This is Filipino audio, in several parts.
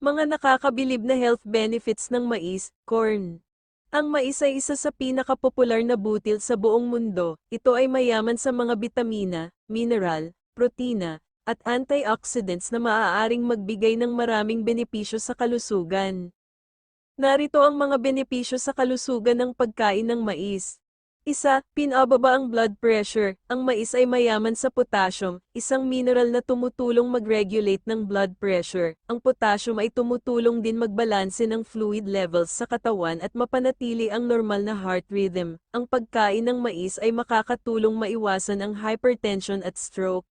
Mga nakakabilib na health benefits ng mais, corn. Ang mais ay isa sa pinakapopular na butil sa buong mundo. Ito ay mayaman sa mga bitamina, mineral, protina, at antioxidants na maaaring magbigay ng maraming benepisyo sa kalusugan. Narito ang mga benepisyo sa kalusugan ng pagkain ng mais. Isa, pinababa ang blood pressure. Ang mais ay mayaman sa potassium, isang mineral na tumutulong mag-regulate ng blood pressure. Ang potassium ay tumutulong din magbalanse ng fluid levels sa katawan at mapanatili ang normal na heart rhythm. Ang pagkain ng mais ay makakatulong maiwasan ang hypertension at stroke.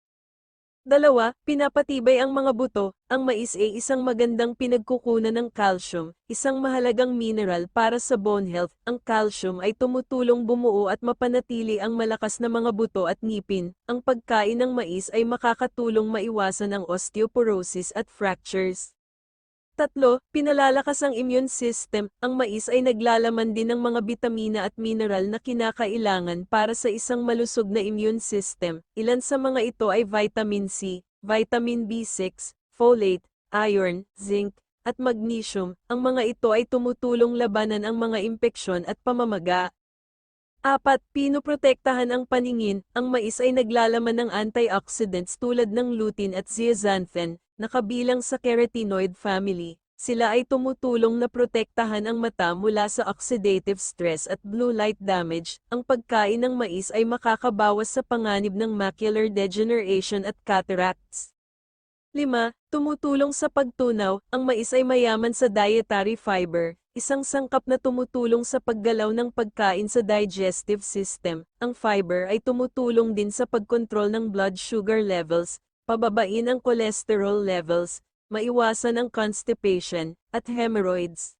Dalawa, pinapatibay ang mga buto. Ang mais ay isang magandang pinagkukunan ng calcium, isang mahalagang mineral para sa bone health. Ang calcium ay tumutulong bumuo at mapanatili ang malakas na mga buto at ngipin. Ang pagkain ng mais ay makakatulong maiwasan ang osteoporosis at fractures. Tatlo, pinalalakas ang immune system. Ang mais ay naglalaman din ng mga bitamina at mineral na kinakailangan para sa isang malusog na immune system. Ilan sa mga ito ay vitamin C, vitamin B6, folate, iron, zinc, at magnesium. Ang mga ito ay tumutulong labanan ang mga impeksyon at pamamaga. Apat, pinoprotektahan ang paningin. Ang mais ay naglalaman ng antioxidants tulad ng lutein at zeaxanthin, na kabilang sa carotenoid family. Sila ay tumutulong na protektahan ang mata mula sa oxidative stress at blue light damage. Ang pagkain ng mais ay makakabawas sa panganib ng macular degeneration at cataracts. 5. Tumutulong sa pagtunaw, ang mais ay mayaman sa dietary fiber, isang sangkap na tumutulong sa paggalaw ng pagkain sa digestive system. Ang fiber ay tumutulong din sa pagkontrol ng blood sugar levels, pababain ang cholesterol levels, maiwasan ang constipation, at hemorrhoids.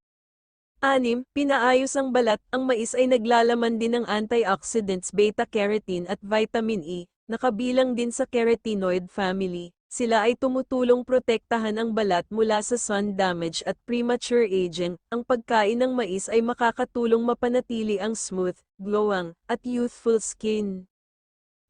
6. Pinaayos ang balat, ang mais ay naglalaman din ng antioxidants beta-carotene at vitamin E, na kabilang din sa carotenoid family. Sila ay tumutulong protektahan ang balat mula sa sun damage at premature aging. Ang pagkain ng mais ay makakatulong mapanatili ang smooth, glowing, at youthful skin.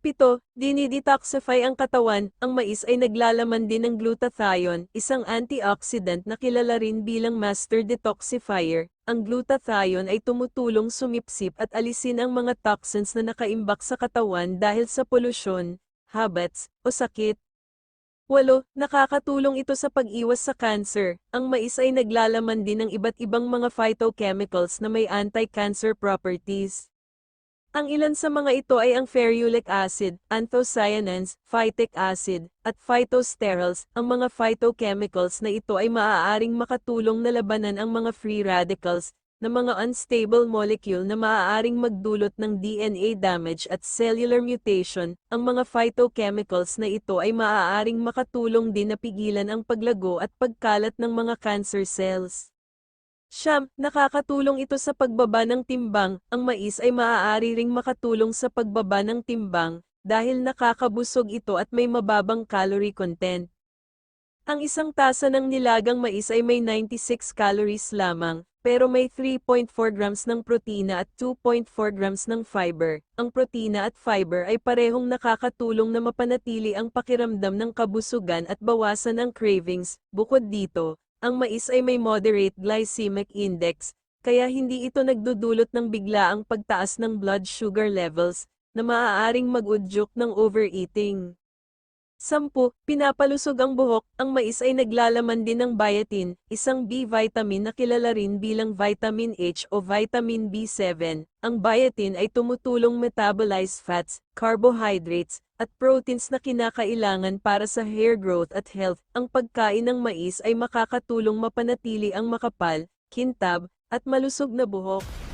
7. Dinidetoxify ang katawan. Ang mais ay naglalaman din ng glutathione, isang antioxidant na kilala rin bilang master detoxifier. Ang glutathione ay tumutulong sumipsip at alisin ang mga toxins na nakaimbak sa katawan dahil sa polusyon, habits, o sakit. 8. Nakakatulong ito sa pag-iwas sa cancer. Ang mais ay naglalaman din ng iba't ibang mga phytochemicals na may anti-cancer properties. Ang ilan sa mga ito ay ang ferulic acid, anthocyanins, phytic acid, at phytosterols. Ang mga phytochemicals na ito ay maaaring makatulong na labanan ang mga free radicals, na mga unstable molecule na maaaring magdulot ng DNA damage at cellular mutation. Ang mga phytochemicals na ito ay maaaring makatulong din na pigilan ang paglago at pagkalat ng mga cancer cells. Siyam, nakakatulong ito sa pagbaba ng timbang. Ang mais ay maaari ring makatulong sa pagbaba ng timbang dahil nakakabusog ito at may mababang calorie content. Ang isang tasa ng nilagang mais ay may 96 calories lamang, pero may 3.4 grams ng protina at 2.4 grams ng fiber. Ang protina at fiber ay parehong nakakatulong na mapanatili ang pakiramdam ng kabusugan at bawasan ang cravings. Bukod dito, ang mais ay may moderate glycemic index, kaya hindi ito nagdudulot ng biglaang pagtaas ng blood sugar levels, na maaaring mag-udyok ng overeating. 10. Pinapalusog ang buhok. Ang mais ay naglalaman din ng biotin, isang B vitamin na kilala rin bilang vitamin H o vitamin B7. Ang biotin ay tumutulong metabolize fats, carbohydrates, at proteins na kinakailangan para sa hair growth at health. Ang pagkain ng mais ay makakatulong mapanatili ang makapal, kintab, at malusog na buhok.